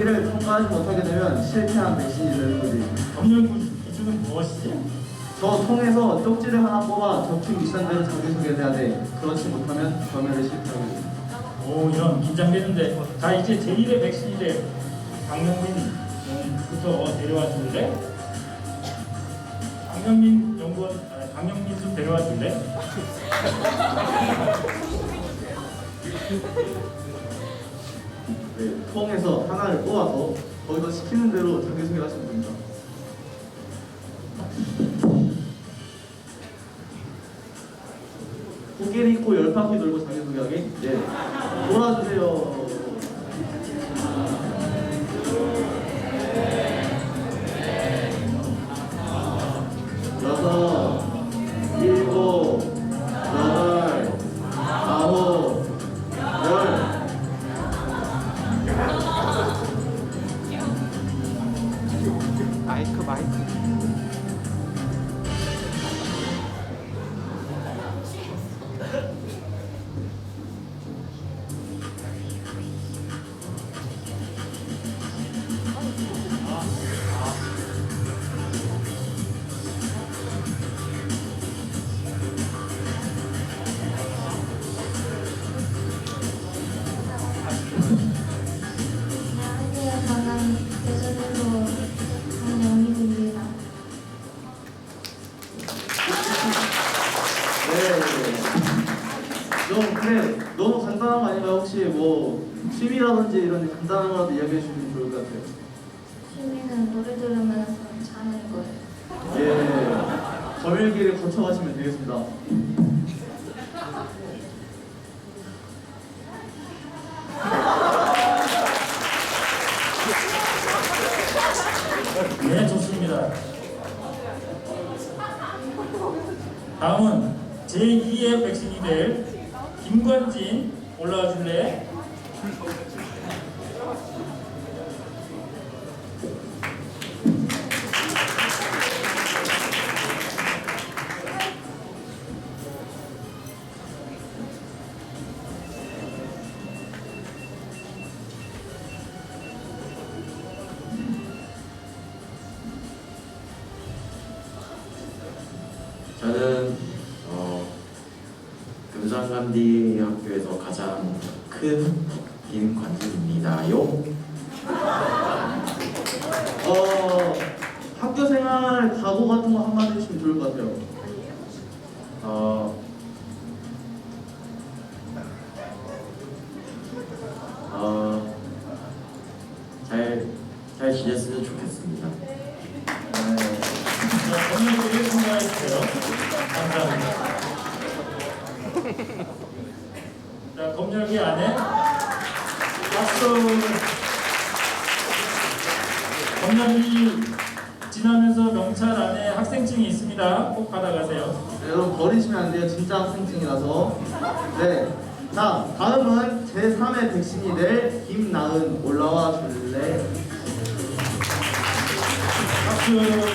검열기를 통과하지 못하게 되면 실패한 백신이 되는 거지. 검열 기준은 무엇이지? 저 통해서 쪽지를 하나 뽑아 적힌 미션들을 자기 소개를 해야 돼. 그렇지 못하면 검열을 실패하게 돼. 오 이런 긴장되는데 자 이제 제1의 백신이 될 강영민부터 데려와 줄래? 강영민 연구원 아, 강영민 좀 데려와 줄래? 네, 통해서 하나를 뽑아서 거기서 시키는 대로 자기소개를 하시면 됩니다. 고개를 입고 열 바퀴 돌고 자기소개하기? 네. 돌아주세요. 여섯, 간단한 거라도 이야기해 주시면 좋을 것 같아요. 취미는 노래 들으면서 자는 거예요. 예. 검열기를 거쳐가시면 되겠습니다. 네 좋습니다. 다음은 제2의 백신이 될 금산간디 학교에서 가장 큰 김관진입니다요. 어 학교 생활 각오 같은 거 한마디 해주시면 좋을 것 같아요. 어, 어, 잘, 잘 지냈으면 좋겠습니다. 검열기 안에 박수. 검열기 지나면서 명찰 안에 학생증이 있습니다. 꼭 받아가세요. 네, 여러분 버리시면 안 돼요. 진짜 학생증이라서. 네. 자 다음은 제 3의 백신이 될 김나은 올라와 줄래? 박수.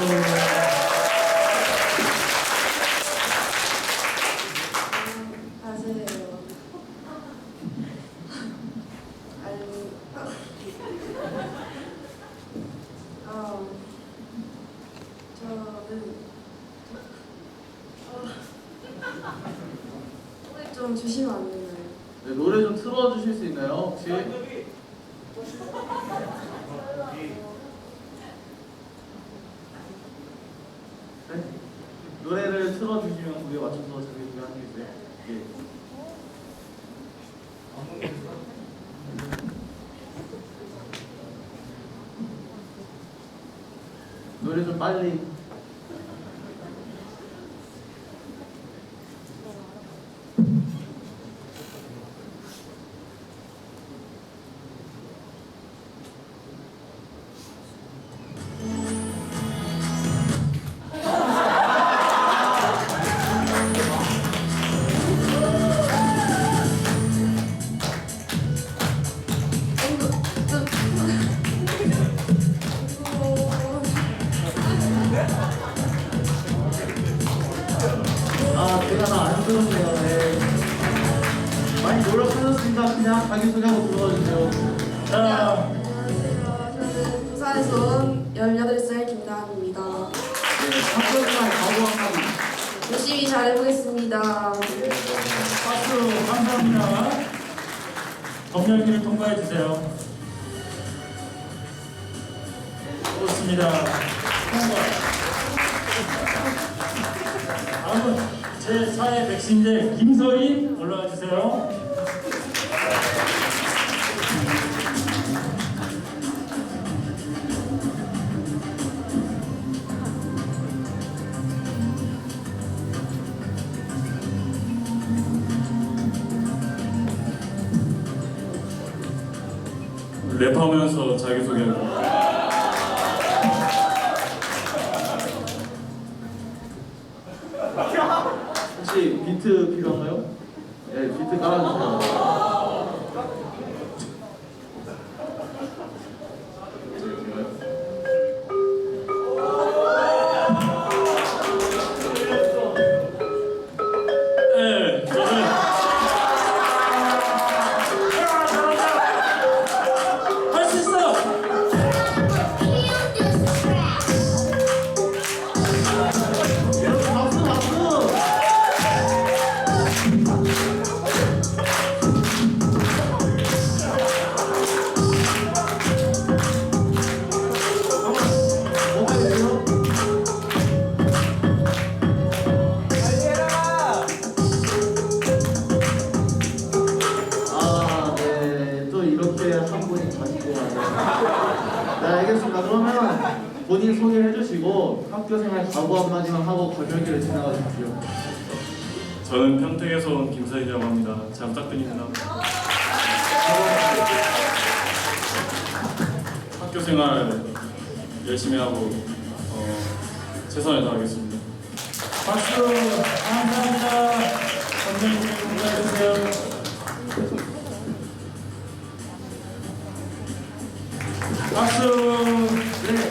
주십시다. 박수. 아세요? 아니, 어, 저는 어, 좀 주시면 안 되나요? 네, 노래 좀 틀어주실 수 있나요? 혹시? 네? 노래를 틀어주시면 거기에 맞춰서 자기 소개 하시겠어요? 예. 노래 좀 빨리 감사합니다. 검열기를 통과해 주세요. 좋습니다. 통과. 다음은 제4회 백신대 김서인 올라와 주세요. 랩하면서 자기소개하고 혹시 비트 필요한가요? 네, 비트 깔아주세요. 네, 알겠습니다. 그러면 본인 소개해 주시고 학교 생활 각오 한마디만 하고 걸명기를 지나가 주십시오. 저는 평택에서 온 김서희라고 합니다. 잘 부탁드립니다. 학교 생활 열심히 하고 어, 최선을 다하겠습니다. 박수 감사합니다. 검열기를 통과해 주세요. 박수. 네.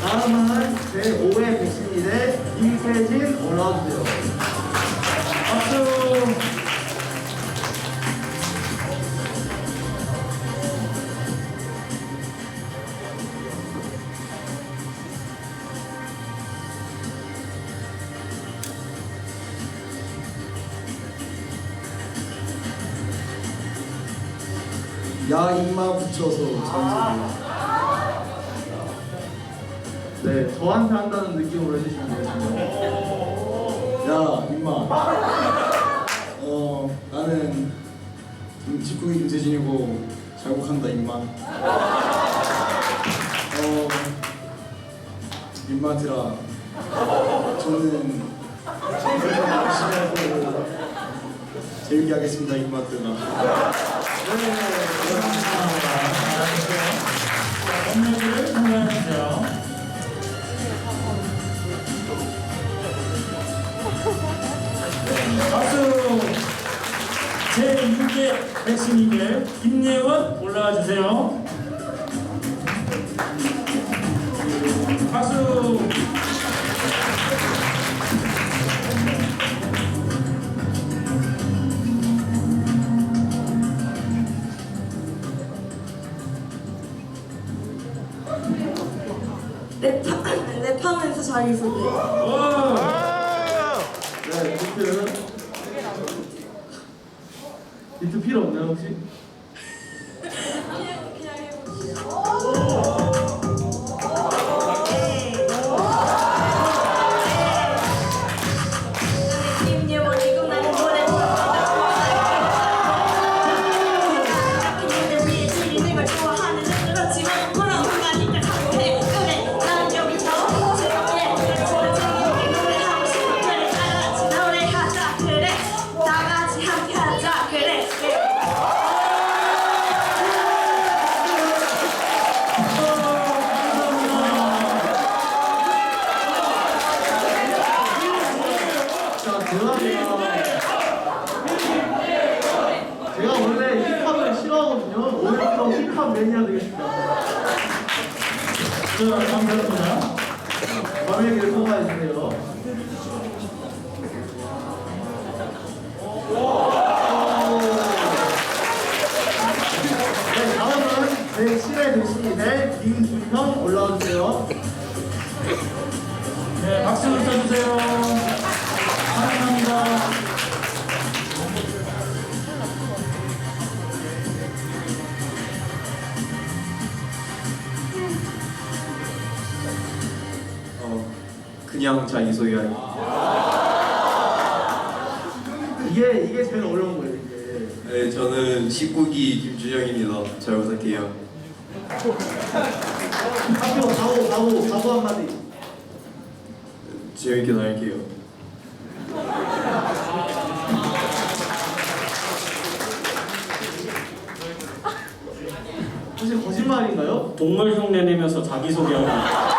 다음은 제 5회 백신이대 임태진 올라와 주세요. 박수. 야 임마 붙여서 잠시. 저한테 한다는 느낌으로 해주시면 되겠습니다. 야 임마 어 나는 김- 직국이 김세진이고 잘곡한다 임마 어 임마들아 저는 열심히 하고 재밌게 하겠습니다 임마들아 검열기를 통과해 주세요. 박수. 제6회 백신이대 김예원 올라와 주세요. 박수. 랩하, 랩하면서 자기소개. 와. 네, 비트. 비트 필요 없나요 혹시? 네, 실내 대신인데 김준형 올라와주세요. 네, 박수 부탁드세요 사랑합니다. 어, 그냥 자기소개하기. 이게, 이게 제일 어려운 거예요, 네, 저는 19기 김준영입니다. 잘 부탁해요. 학교 가고 가고 가고 한마디. 재밌게 다닐게요. 혹시 거짓말인가요? 동물 흉내 내면서 자기소개하고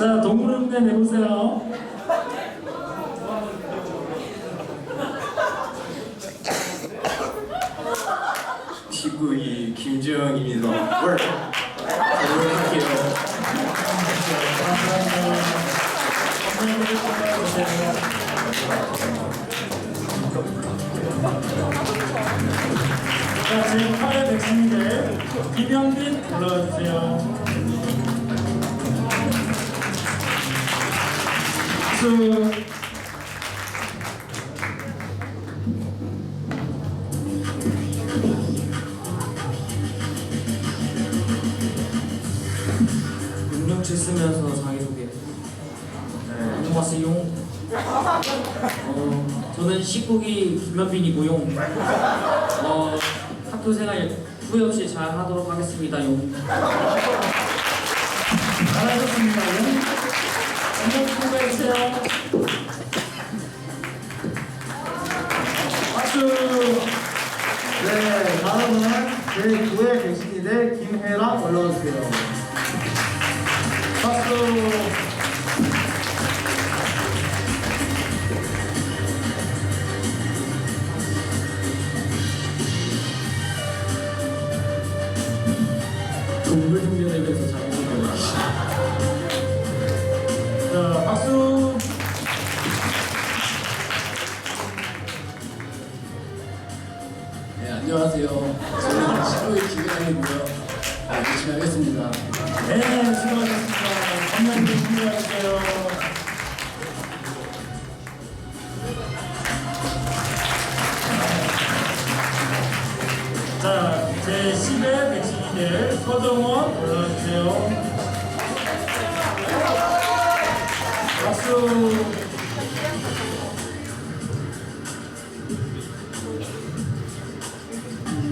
자, 동물원대 내보세요. 박수. 능력치 쓰면서 자기소개. 네, 안녕하세요. 어, 저는 19기 김현빈이고요. 어, 학교 생활 후회 없이 잘 하도록 하겠습니다. 용. 잘하셨습니다. 안 제9회 백신이대 김혜랑 올라오세요. 박수.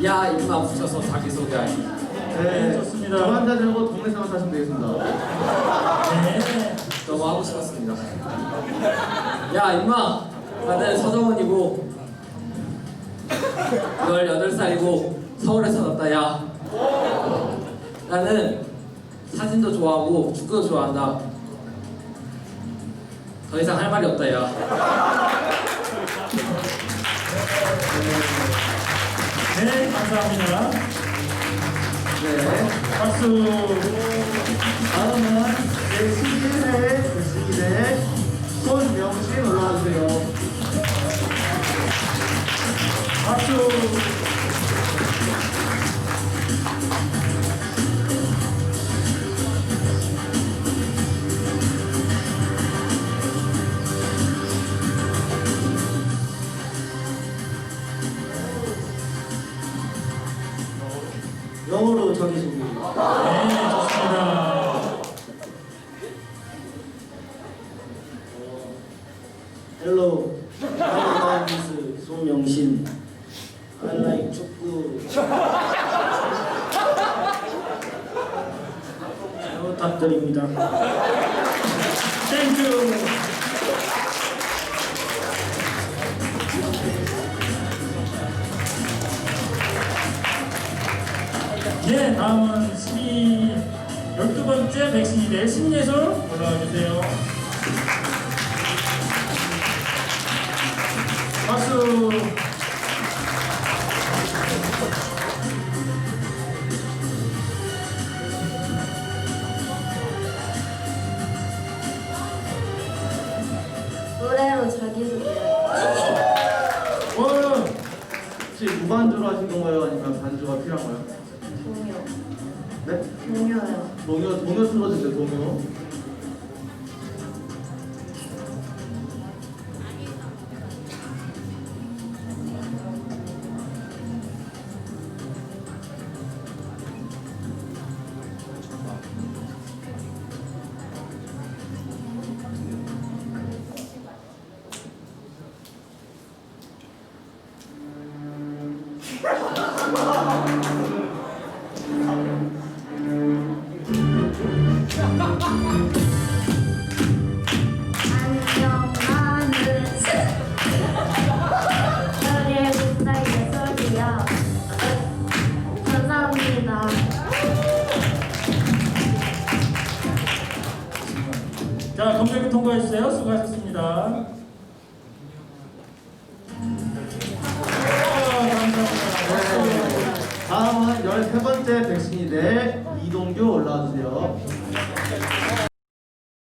야, 임마 붙여서 자기소개하기. 네, 좋습니다. 저 환자 들고 동네 상황 타시면 되겠습니다. 네. 너무 하고 싶었습니다. 야, 임마. 나는 서정원이고 18살이고 서울에서 났다. 야. 나는 사진도 좋아하고 축구도 좋아한다. 더 이상 할 말이 없다. 야. 네, 감사합니다. 네, 박수. 다음은 제 11회 백신이대 손명신 올라와주세요. 박수. 영어로 자기소개. 네, 좋습니다. Hello, my name is 송명신. I like 축구. 잘 부탁드립니다. 예, 다음은 12, 12번째 백신이 될 신예솔 올라와 주세요. 박수. 동요 네? 동료요. 동요 동요 틀어주세요 동요. 자, 검색을 통과해주세요. 수고하셨습니다.